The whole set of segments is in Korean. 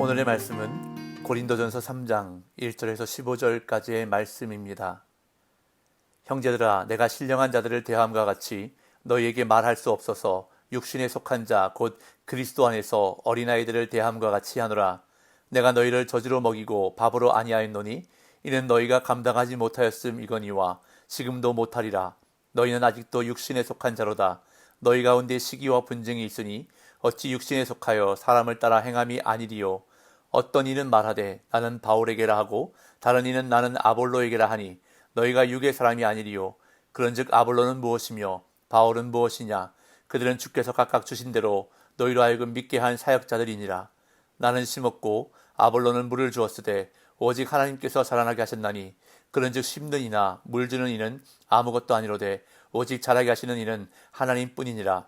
오늘의 말씀은 고린도전서 3장 1절에서 15절까지의 말씀입니다. 형제들아 내가 신령한 자들을 대함과 같이 너희에게 말할 수 없어서 육신에 속한 자 곧 그리스도 안에서 어린아이들을 대함과 같이 하노라. 내가 너희를 저주로 먹이고 밥으로 아니하였노니 이는 너희가 감당하지 못하였음 이거니와 지금도 못하리라. 너희는 아직도 육신에 속한 자로다. 너희 가운데 시기와 분쟁이 있으니 어찌 육신에 속하여 사람을 따라 행함이 아니리요 어떤 이는 말하되 나는 바울에게라 하고 다른 이는 나는 아볼로에게라 하니 너희가 육의 사람이 아니리요. 그런즉 아볼로는 무엇이며 바울은 무엇이냐? 그들은 주께서 각각 주신 대로 너희로 하여금 믿게 한 사역자들이니라. 나는 심었고 아볼로는 물을 주었으되 오직 하나님께서 자라나게 하셨나니 그런즉 심는 이나 물 주는 이는 아무것도 아니로되 오직 자라게 하시는 이는 하나님뿐이니라.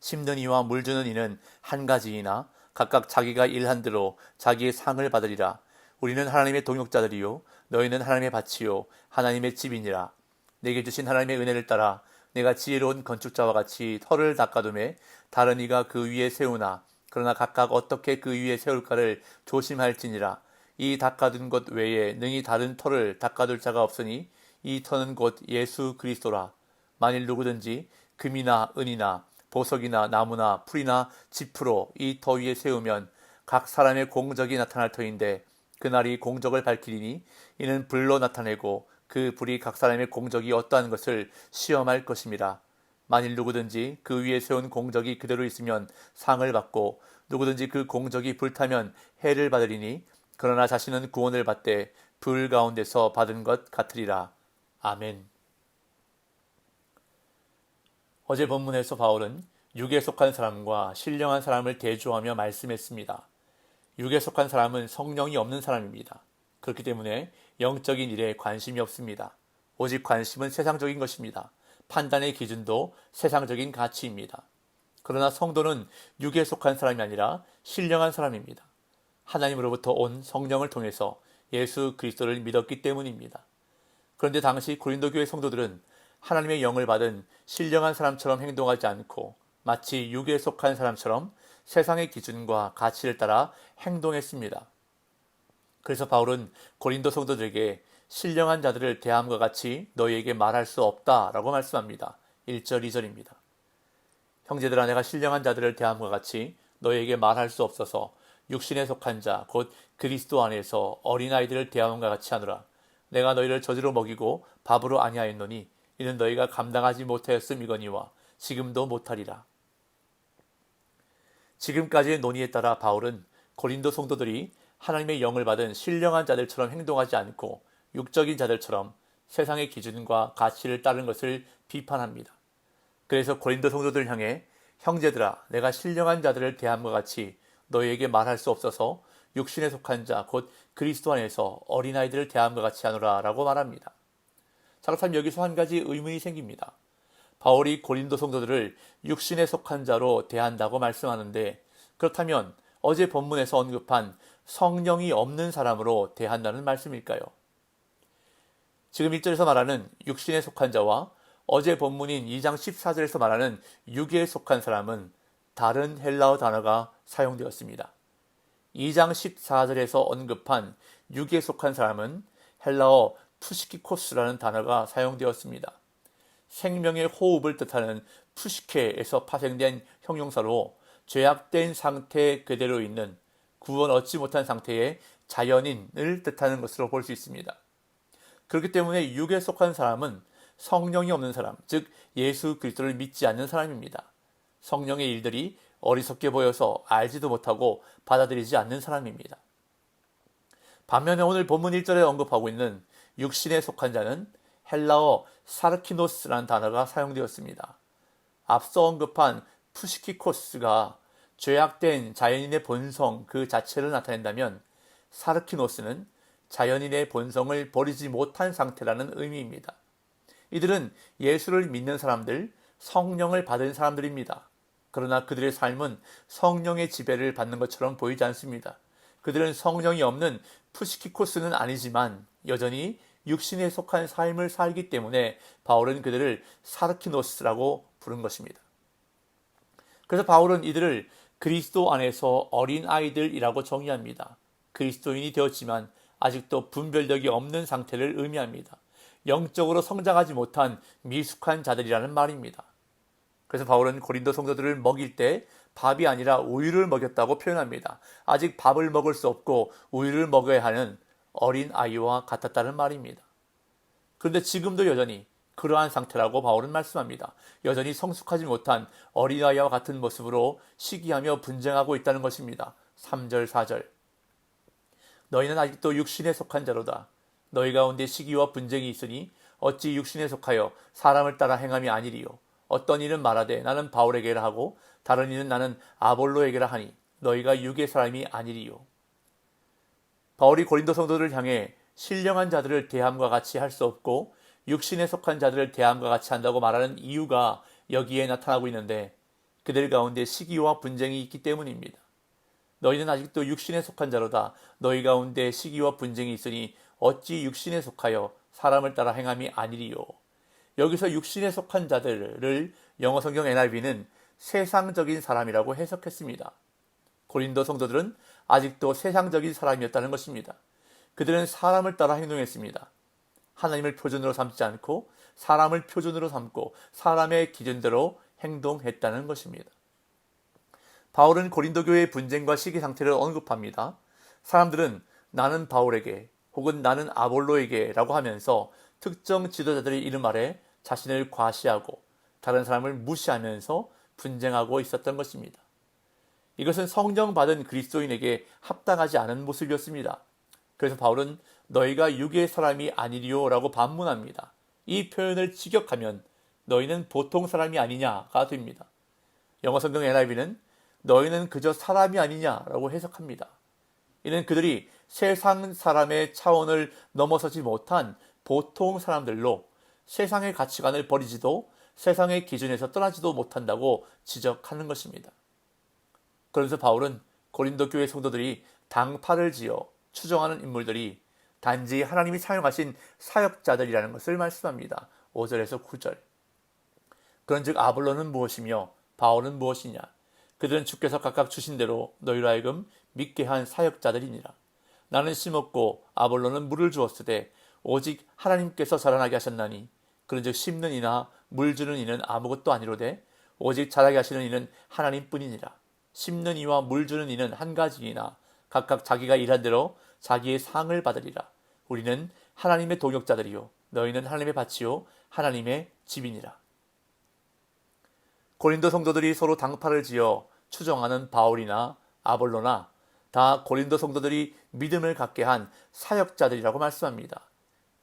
심는 이와 물 주는 이는 한 가지이나 각각 자기가 일한 대로 자기의 상을 받으리라. 우리는 하나님의 동역자들이요 너희는 하나님의 밭이요 하나님의 집이니라. 내게 주신 하나님의 은혜를 따라 내가 지혜로운 건축자와 같이 터를 닦아둠에 다른 이가 그 위에 세우나 그러나 각각 어떻게 그 위에 세울까를 조심할지니라. 이 닦아둔 것 외에 능히 다른 터를 닦아둘 자가 없으니 이 터는 곧 예수 그리스도라. 만일 누구든지 금이나 은이나 보석이나 나무나 풀이나 지프로 이터 위에 세우면 각 사람의 공적이 나타날 터인데 그날이 공적을 밝히리니 이는 불로 나타내고 그 불이 각 사람의 공적이 어떠한 것을 시험할 것입니다. 만일 누구든지 그 위에 세운 공적이 그대로 있으면 상을 받고 누구든지 그 공적이 불타면 해를 받으리니 그러나 자신은 구원을 받되 불 가운데서 받은 것 같으리라. 아멘. 어제 본문에서 바울은 육에 속한 사람과 신령한 사람을 대조하며 말씀했습니다. 육에 속한 사람은 성령이 없는 사람입니다. 그렇기 때문에 영적인 일에 관심이 없습니다. 오직 관심은 세상적인 것입니다. 판단의 기준도 세상적인 가치입니다. 그러나 성도는 육에 속한 사람이 아니라 신령한 사람입니다. 하나님으로부터 온 성령을 통해서 예수 그리스도를 믿었기 때문입니다. 그런데 당시 고린도 교회 성도들은 하나님의 영을 받은 신령한 사람처럼 행동하지 않고 마치 육에 속한 사람처럼 세상의 기준과 가치를 따라 행동했습니다. 그래서 바울은 고린도 성도들에게 신령한 자들을 대함과 같이 너희에게 말할 수 없다라고 말씀합니다. 1절, 2절입니다. 형제들아 내가 신령한 자들을 대함과 같이 너희에게 말할 수 없어서 육신에 속한 자 곧 그리스도 안에서 어린아이들을 대함과 같이 하노라. 내가 너희를 저주로 먹이고 밥으로 아니하였노니 이는 너희가 감당하지 못하였음이거니와 지금도 못하리라. 지금까지의 논의에 따라 바울은 고린도 성도들이 하나님의 영을 받은 신령한 자들처럼 행동하지 않고 육적인 자들처럼 세상의 기준과 가치를 따른 것을 비판합니다. 그래서 고린도 성도들 향해 형제들아 내가 신령한 자들을 대함과 같이 너희에게 말할 수 없어서 육신에 속한 자 곧 그리스도 안에서 어린아이들을 대함과 같이 하노라 라고 말합니다. 자 그렇다면 여기서 한 가지 의문이 생깁니다. 바울이 고린도 성도들을 육신에 속한 자로 대한다고 말씀하는데 그렇다면 어제 본문에서 언급한 성령이 없는 사람으로 대한다는 말씀일까요? 지금 1절에서 말하는 육신에 속한 자와 어제 본문인 2장 14절에서 말하는 육에 속한 사람은 다른 헬라어 단어가 사용되었습니다. 2장 14절에서 언급한 육에 속한 사람은 헬라어 푸시키코스라는 단어가 사용되었습니다. 생명의 호흡을 뜻하는 푸시케에서 파생된 형용사로 죄악된 상태 그대로 있는 구원 얻지 못한 상태의 자연인을 뜻하는 것으로 볼 수 있습니다. 그렇기 때문에 육에 속한 사람은 성령이 없는 사람, 즉 예수 그리스도를 믿지 않는 사람입니다. 성령의 일들이 어리석게 보여서 알지도 못하고 받아들이지 않는 사람입니다. 반면에 오늘 본문 1절에 언급하고 있는 육신에 속한 자는 헬라어 사르키노스라는 단어가 사용되었습니다. 앞서 언급한 푸시키코스가 죄악된 자연인의 본성 그 자체를 나타낸다면 사르키노스는 자연인의 본성을 버리지 못한 상태라는 의미입니다. 이들은 예수를 믿는 사람들, 성령을 받은 사람들입니다. 그러나 그들의 삶은 성령의 지배를 받는 것처럼 보이지 않습니다. 그들은 성령이 없는 푸시키코스는 아니지만 여전히 육신에 속한 삶을 살기 때문에 바울은 그들을 사르키노스라고 부른 것입니다. 그래서 바울은 이들을 그리스도 안에서 어린 아이들이라고 정의합니다. 그리스도인이 되었지만 아직도 분별력이 없는 상태를 의미합니다. 영적으로 성장하지 못한 미숙한 자들이라는 말입니다. 그래서 바울은 고린도 성도들을 먹일 때 밥이 아니라 우유를 먹였다고 표현합니다. 아직 밥을 먹을 수 없고 우유를 먹어야 하는 어린 아이와 같았다는 말입니다. 그런데 지금도 여전히 그러한 상태라고 바울은 말씀합니다. 여전히 성숙하지 못한 어린아이와 같은 모습으로 시기하며 분쟁하고 있다는 것입니다. 3절, 4절. 너희는 아직도 육신에 속한 자로다. 너희 가운데 시기와 분쟁이 있으니 어찌 육신에 속하여 사람을 따라 행함이 아니리요. 어떤 이는 말하되 나는 바울에게라 하고 다른 이는 나는 아볼로에게라 하니 너희가 육의 사람이 아니리요. 바울이 고린도 성도들을 향해 신령한 자들을 대함과 같이 할 수 없고 육신에 속한 자들을 대함과 같이 한다고 말하는 이유가 여기에 나타나고 있는데 그들 가운데 시기와 분쟁이 있기 때문입니다. 너희는 아직도 육신에 속한 자로다. 너희 가운데 시기와 분쟁이 있으니 어찌 육신에 속하여 사람을 따라 행함이 아니리요. 여기서 육신에 속한 자들을 영어 성경 NIV는 세상적인 사람이라고 해석했습니다. 고린도 성도들은 아직도 세상적인 사람이었다는 것입니다. 그들은 사람을 따라 행동했습니다. 하나님을 표준으로 삼지 않고 사람을 표준으로 삼고 사람의 기준대로 행동했다는 것입니다. 바울은 고린도 교회의 분쟁과 시기 상태를 언급합니다. 사람들은 나는 바울에게 혹은 나는 아볼로에게라고 하면서 특정 지도자들의 이름 아래 자신을 과시하고 다른 사람을 무시하면서 분쟁하고 있었던 것입니다. 이것은 성령 받은 그리스도인에게 합당하지 않은 모습이었습니다. 그래서 바울은 너희가 육의 사람이 아니리요라고 반문합니다. 이 표현을 직역하면 너희는 보통 사람이 아니냐가 됩니다. 영어 성경 NIV는 너희는 그저 사람이 아니냐라고 해석합니다. 이는 그들이 세상 사람의 차원을 넘어서지 못한 보통 사람들로 세상의 가치관을 버리지도 세상의 기준에서 떠나지도 못한다고 지적하는 것입니다. 그러면서 바울은 고린도 교회 성도들이 당파를 지어 추정하는 인물들이 단지 하나님이 사용하신 사역자들이라는 것을 말씀합니다. 5절에서 9절. 그런즉 아볼로는 무엇이며 바울은 무엇이냐? 그들은 주께서 각각 주신 대로 너희로 하여금 믿게 한 사역자들이니라. 나는 심었고 아볼로는 물을 주었으되 오직 하나님께서 자라나게 하셨나니 그런즉 심는 이나 물 주는 이는 아무것도 아니로되 오직 자라게 하시는 이는 하나님뿐이니라. 심는 이와 물 주는 이는 한 가지이나 각각 자기가 일한 대로 자기의 상을 받으리라. 우리는 하나님의 동역자들이요 너희는 하나님의 밭이요 하나님의 집이니라. 고린도 성도들이 서로 당파를 지어 추정하는 바울이나 아볼로나 다 고린도 성도들이 믿음을 갖게 한 사역자들이라고 말씀합니다.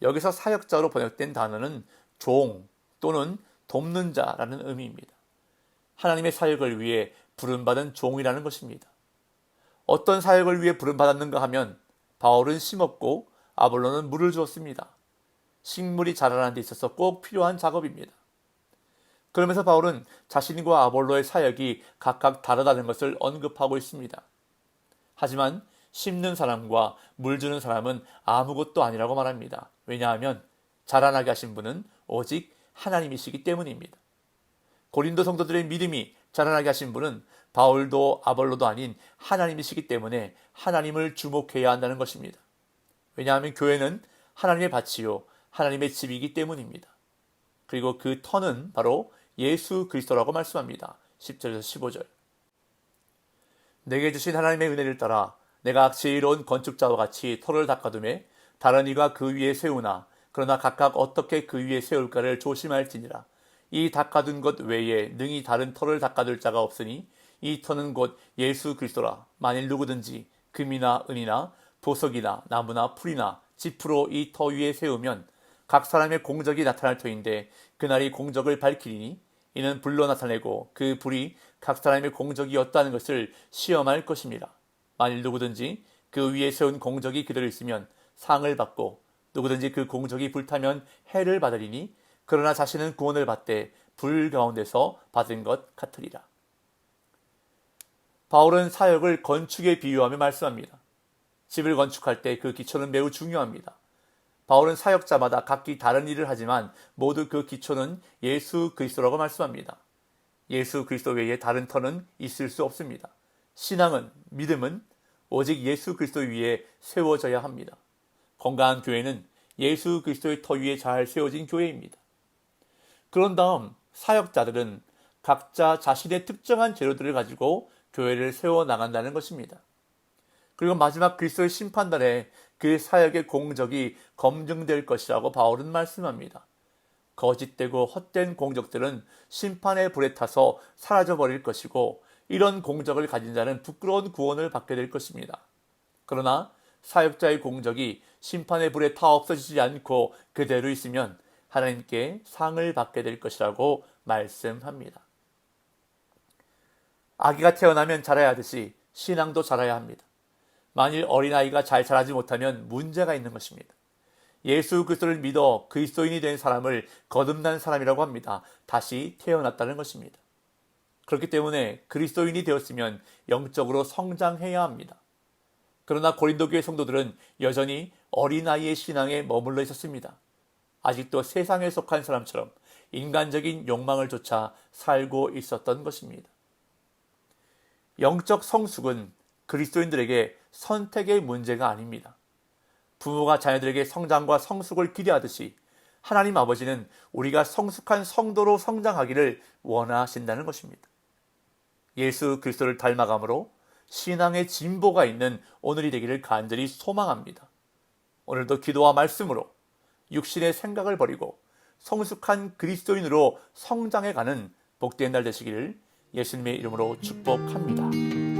여기서 사역자로 번역된 단어는 종 또는 돕는 자라는 의미입니다. 하나님의 사역을 위해 부름받은 종이라는 것입니다. 어떤 사역을 위해 부름받았는가 하면 바울은 심었고 아볼로는 물을 주었습니다. 식물이 자라는 데 있어서 꼭 필요한 작업입니다. 그러면서 바울은 자신과 아볼로의 사역이 각각 다르다는 것을 언급하고 있습니다. 하지만 심는 사람과 물 주는 사람은 아무것도 아니라고 말합니다. 왜냐하면 자라나게 하신 분은 오직 하나님이시기 때문입니다. 고린도 성도들의 믿음이 자라나게 하신 분은 바울도 아볼로도 아닌 하나님이시기 때문에 하나님을 주목해야 한다는 것입니다. 왜냐하면 교회는 하나님의 밭이요 하나님의 집이기 때문입니다. 그리고 그 터는 바로 예수 그리스도라고 말씀합니다. 10절에서 15절. 내게 주신 하나님의 은혜를 따라 내가 지혜로운 건축자와 같이 터를 닦아둠에 다른 이가 그 위에 세우나 그러나 각각 어떻게 그 위에 세울까를 조심할지니라. 이 닦아둔 것 외에 능히 다른 터를 닦아둘 자가 없으니 이 터는 곧 예수 그리스도라. 만일 누구든지 금이나 은이나 보석이나 나무나 풀이나 지프로 이 터 위에 세우면 각 사람의 공적이 나타날 터인데 그날이 공적을 밝히리니 이는 불로 나타내고 그 불이 각 사람의 공적이었다는 것을 시험할 것입니다. 만일 누구든지 그 위에 세운 공적이 그대로 있으면 상을 받고 누구든지 그 공적이 불타면 해를 받으리니 그러나 자신은 구원을 받되 불 가운데서 받은 것 같으리라. 바울은 사역을 건축에 비유하며 말씀합니다. 집을 건축할 때 그 기초는 매우 중요합니다. 바울은 사역자마다 각기 다른 일을 하지만 모두 그 기초는 예수 그리스도라고 말씀합니다. 예수 그리스도 외에 다른 터는 있을 수 없습니다. 신앙은, 믿음은 오직 예수 그리스도 위에 세워져야 합니다. 건강한 교회는 예수 그리스도의 터 위에 잘 세워진 교회입니다. 그런 다음 사역자들은 각자 자신의 특정한 재료들을 가지고 교회를 세워 나간다는 것입니다. 그리고 마지막 그리스도의 심판날에 그 사역의 공적이 검증될 것이라고 바울은 말씀합니다. 거짓되고 헛된 공적들은 심판의 불에 타서 사라져 버릴 것이고 이런 공적을 가진 자는 부끄러운 구원을 받게 될 것입니다. 그러나 사역자의 공적이 심판의 불에 타 없어지지 않고 그대로 있으면 하나님께 상을 받게 될 것이라고 말씀합니다. 아기가 태어나면 자라야 하듯이 신앙도 자라야 합니다. 만일 어린아이가 잘 자라지 못하면 문제가 있는 것입니다. 예수 그리스도를 믿어 그리스도인이 된 사람을 거듭난 사람이라고 합니다. 다시 태어났다는 것입니다. 그렇기 때문에 그리스도인이 되었으면 영적으로 성장해야 합니다. 그러나 고린도 교회 성도들은 여전히 어린아이의 신앙에 머물러 있었습니다. 아직도 세상에 속한 사람처럼 인간적인 욕망을 쫓아 살고 있었던 것입니다. 영적 성숙은 그리스도인들에게 선택의 문제가 아닙니다. 부모가 자녀들에게 성장과 성숙을 기대하듯이 하나님 아버지는 우리가 성숙한 성도로 성장하기를 원하신다는 것입니다. 예수 그리스도를 닮아감으로 신앙의 진보가 있는 오늘이 되기를 간절히 소망합니다. 오늘도 기도와 말씀으로 육신의 생각을 버리고 성숙한 그리스도인으로 성장해 가는 복된 날 되시기를 예수님의 이름으로 축복합니다.